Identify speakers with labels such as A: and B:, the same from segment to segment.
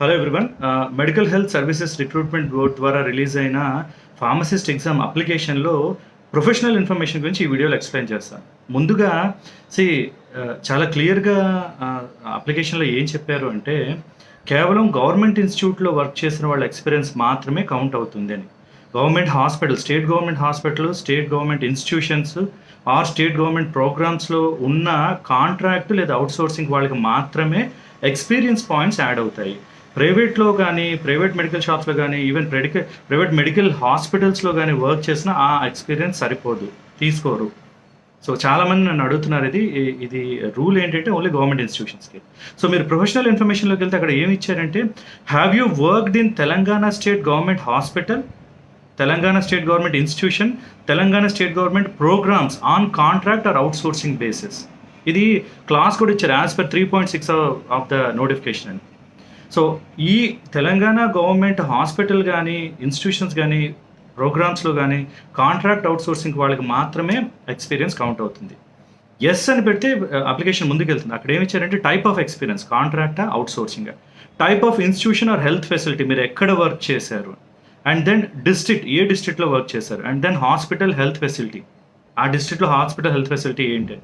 A: Hello everyone medical health services recruitment board ద్వారా release అయిన pharmacist exam అప్లికేషన్లో professional information గురించి ఈ వీడియోలో ఎక్స్ప్లెయిన్ చేస్తాను. ముందుగా సి uh, చాలా క్లియర్గా అప్లికేషన్లో uh, ఏం చెప్పారు అంటే కేవలం గవర్నమెంట్ ఇన్స్టిట్యూట్లో వర్క్ చేసిన వాళ్ళ ఎక్స్పీరియన్స్ మాత్రమే కౌంట్ అవుతుంది అని. Government hospital state government hospital state government institutions or state government ప్రోగ్రామ్స్లో ఉన్న కాంట్రాక్ట్ లేదా అవుట్సోర్సింగ్ వాళ్ళకి మాత్రమే ఎక్స్పీరియన్స్ పాయింట్స్ యాడ్ అవుతాయి. ప్రైవేట్లో కానీ ప్రైవేట్ మెడికల్ షాప్స్లో కానీ ఈవెన్ మెడికల్ ప్రైవేట్ మెడికల్ హాస్పిటల్స్లో కానీ వర్క్ చేసిన ఆ ఎక్స్పీరియన్స్ సరిపోదు. తీసుకోరు. సో చాలామంది నన్ను అడుగుతున్నారు ఇది ఇది రూల్ ఏంటంటే ఓన్లీ గవర్నమెంట్ ఇన్స్టిట్యూషన్స్కి. సో మీరు ప్రొఫెషనల్ ఇన్ఫర్మేషన్లోకి వెళ్తే అక్కడ ఏమి ఇచ్చారంటే have you worked in Telangana state government hospital Telangana state government institution Telangana state government programs on contract or outsourcing basis ఇది క్లాస్ కూడా ఇచ్చారు as per three point six of the notification అని. So ఈ Telangana government hospital కానీ institutions కానీ ప్రోగ్రామ్స్లో కానీ contract outsourcing వాళ్ళకి మాత్రమే ఎక్స్పీరియన్స్ కౌంట్ అవుతుంది. ఎస్ అని పెడితే అప్లికేషన్ ముందుకు వెళ్తుంది అక్కడ ఏమి ఇచ్చారంటే type of experience కాంట్రాక్టా outsourcing. Type of institution or health facility మీరు ఎక్కడ వర్క్ చేశారు? అండ్ దెన్ డిస్ట్రిక్ట్ ఏ డిస్ట్రిక్ట్లో వర్క్ చేశారు? And then hospital health facility. ఆ డిస్ట్రిక్ట్లో హాస్పిటల్ హెల్త్ ఫెసిలిటీ ఏంటి?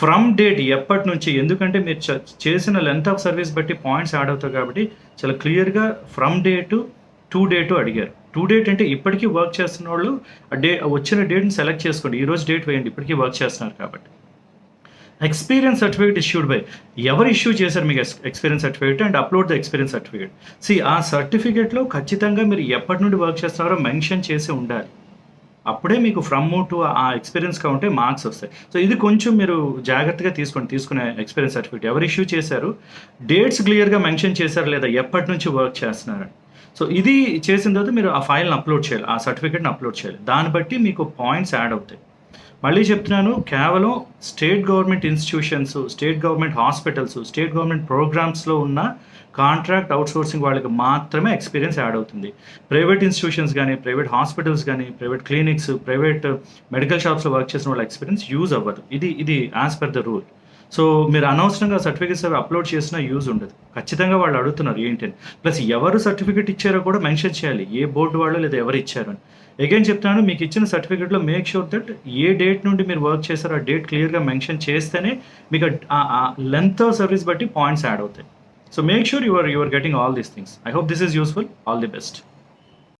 A: ఫ్రమ్ డేట్ ఎప్పటి నుంచి ఎందుకంటే మీరు చ- చేసిన లెంత్ ఆఫ్ సర్వీస్ బట్టి పాయింట్స్ యాడ్ అవుతాయి కాబట్టి చాలా క్లియర్గా ఫ్రమ్ డేటు టూ డేటు అడిగారు. టూ డేట్ అంటే ఇప్పటికీ వర్క్ చేస్తున్న వాళ్ళు ఆ డే వచ్చిన డేట్ని సెలెక్ట్ చేసుకోండి. ఈ రోజు డేట్ వేయండి. ఇప్పటికీ వర్క్ చేస్తున్నారు కాబట్టి. ఎక్స్పీరియన్స్ సర్టిఫికేట్ ఇష్యూడ్ బై ఎవరు ఇష్యూ చేశారు మీకు experience certificate and upload the experience certificate C ఆ సర్టిఫికేట్లో ఖచ్చితంగా మీరు ఎప్పటి నుండి వర్క్ చేస్తున్నారో మెన్షన్ చేసి ఉండాలి. అప్పుడే మీకు ఫ్రమ్ టు ఆ ఎక్స్పీరియన్స్గా ఉంటే మార్క్స్ వస్తాయి. సో ఇది కొంచెం మీరు జాగ్రత్తగా తీసుకోండి తీసుకునే ఎక్స్పీరియన్స్ సర్టిఫికేట్ ఎవరు ఇష్యూ చేశారు? డేట్స్ క్లియర్గా మెన్షన్ చేశారు లేదా? ఎప్పటి నుంచి వర్క్ చేస్తున్నారని. సో ఇది చేసిన తర్వాత మీరు ఆ ఫైల్ని అప్లోడ్ చేయాలి ఆ సర్టిఫికేట్ని అప్లోడ్ చేయాలి. దాన్ని బట్టి మీకు పాయింట్స్ యాడ్ అవుతాయి. మళ్ళీ చెప్తున్నాను కేవలం state government institutions state government hospitals state government ప్రోగ్రామ్స్లో ఉన్న కాంట్రాక్ట్ అవుట్సోర్సింగ్ వాళ్ళకి మాత్రమే ఎక్స్పీరియన్స్ యాడ్ అవుతుంది. ప్రైవేట్ ఇన్స్టిట్యూషన్స్ కానీ ప్రైవేట్ హాస్పిటల్స్ కానీ ప్రైవేట్ క్లినిక్స్ ప్రైవేట్ మెడికల్ షాప్స్లో వర్క్ చేసిన వాళ్ళ ఎక్స్పీరియన్స్ యూజ్ అవ్వదు. ఇది ఇది as per the rule so మీరు అనవసరంగా సర్టిఫికేట్స్ అవి అప్లోడ్ చేసినా యూజ్ ఉండదు. ఖచ్చితంగా వాళ్ళు అడుగుతున్నారు ఏంటి అని ప్లస్ ఎవరు సర్టిఫికేట్ ఇచ్చారో కూడా మెన్షన్ చేయాలి. ఏ బోర్డు వాళ్ళు లేదా ఎవరు ఇచ్చారు అని. అగైన్ చెప్తాను మీకు ఇచ్చిన సర్టిఫికేట్లో మేక్ షూర్ దట్ ఏ డేట్ నుండి మీరు వర్క్ చేశారో ఆ డేట్ క్లియర్గా మెన్షన్ చేస్తేనే మీకు ఆ లెంత్ ఆఫ్ సర్వీస్ బట్టి పాయింట్స్ యాడ్ అవుతాయి. So make sure your your getting all these things I hope this is useful all the best